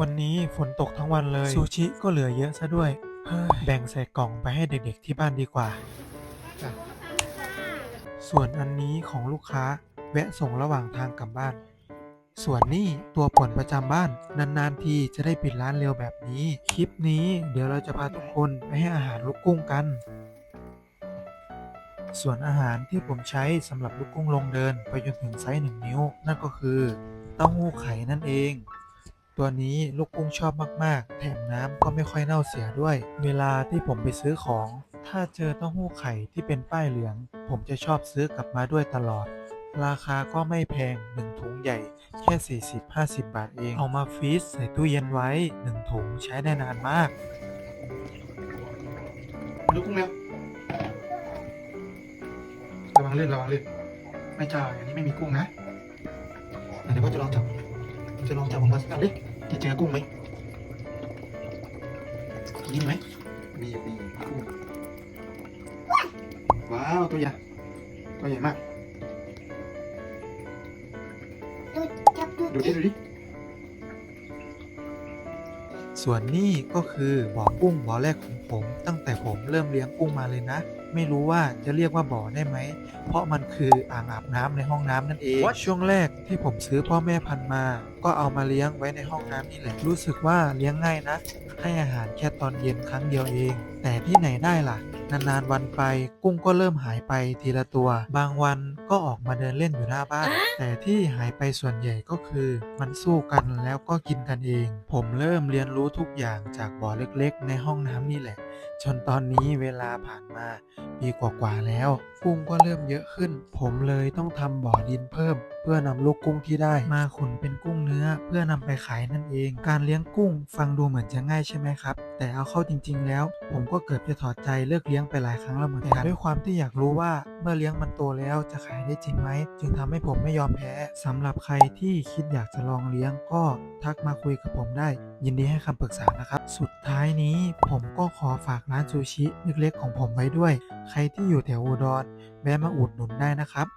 วันนี้ฝนตกทั้งวันเลย ซูชิก็เหลือเยอะซะด้วยเฮ้ยแบ่งใส่กล่องไปให้เด็กๆที่บ้านดีกว่า ส่วนอันนี้ของลูกค้าแวะส่งระหว่างทางกลับบ้าน ส่วนนี้ตัวป่วนประจำบ้าน นานๆทีจะได้ปิดร้านเร็วแบบนี้ คลิปนี้เดี๋ยวเราจะพาทุกคนไปให้อาหารลูกกุ้งกัน ส่วนอาหารที่ผมใช้สำหรับลูกกุ้งลงเดิน ไปจนถึงไซส์หนึ่งนิ้ว นั่นก็คือเต้าหู้ไข่นั่นเอง ตัวนี้ลูกกุ้งชอบมาก ๆ แถมน้ำก็ไม่ค่อยเน่าเสียด้วย เวลาที่ผมไปซื้อของ ถ้าเจอเต้าหู้ไข่ที่เป็นป้ายเหลือง ผมจะชอบซื้อกลับมาด้วยตลอด ราคาก็ไม่แพง1ถุงใหญ่ แค่ 40-50 บาทเอง เอามาฟรีซใส่ตู้เย็นไว้1ถุงใช้ได้นานมากดูกกุ้งแล้วระวังเล่นระวังเล่นไม่จ่ายอันนี้ไม่มีกุ้งนะเดี๋ยวพ่อจะลองจับจะลองจับออกมาสักอันดิ จะเจอกุ้งไหมนี่ไหมมีมีกุ้งว้าวตัวใหญ่ตัวใหญ่มาก ดูจับดูดูดิดูดิส่วนนี่ก็คือบ่อกุ้งบ่อแรกของผม ตั้งแต่ผมเริ่มเลี้ยงกุ้งมาเลยนะ ไม่รู้ว่าจะเรียกว่าบ่อได้ไหม เพราะมันคืออ่างอาบน้ำในห้องน้ำนั่นเองช่วงแรกที่ผมซื้อพ่อแม่พันธุ์มา ก็เอามาเลี้ยงไว้ในห้องน้ำนี่แหละ รู้สึกว่าเลี้ยงง่ายนะ ให้อาหารแค่ตอนเย็นครั้งเดียวเอง แต่ที่ไหนได้ล่ะ นานๆวันไปกุ้งก็เริ่มหายไปทีละตัว บางวันก็ออกมาเดินเล่นอยู่หน้าบ้าน แต่ที่หายไปส่วนใหญ่ก็คือ มันสู้กันแล้วก็กินกันเอง ผมเริ่มเรียนรู้ทุกอย่างจากบ่อเล็กๆ ในห้องน้ำนี่แหละ จนตอนนี้เวลาผ่านมาปีกว่าๆแล้ว กุ้งก็เริ่มเยอะขึ้น ผมเลยต้องทำบ่อดินเพิ่มเพื่อนำลูกกุ้งที่ได้ มาขุนเป็นกุ้งเนื้อ เพื่อนำไปขายนั่นเอง การเลี้ยงกุ้งฟังดูเหมือนจะง่ายใช่ไหมครับ แต่เอาเข้าจริง ๆ แล้ว ผมก็เกือบจะถอดใจเลิกเลี้ยงไปหลายครั้งแล้วเหมือนกันด้วยความที่อยากรู้ว่าเมื่อเลี้ยงมันโตแล้วจะขายได้จริงไหมจึงทำให้ผมไม่ยอมแพ้สำหรับใครที่คิดอยากจะลองเลี้ยงก็ทักมาคุยกับผมได้ ยินดีให้คำปรึกษานะครับ สุดท้ายนี้ผมก็ขอฝากร้านซูชิเล็กๆของผมไว้ด้วย ใครที่อยู่แถวอุดรแวะมาอุดหนุนได้นะครับ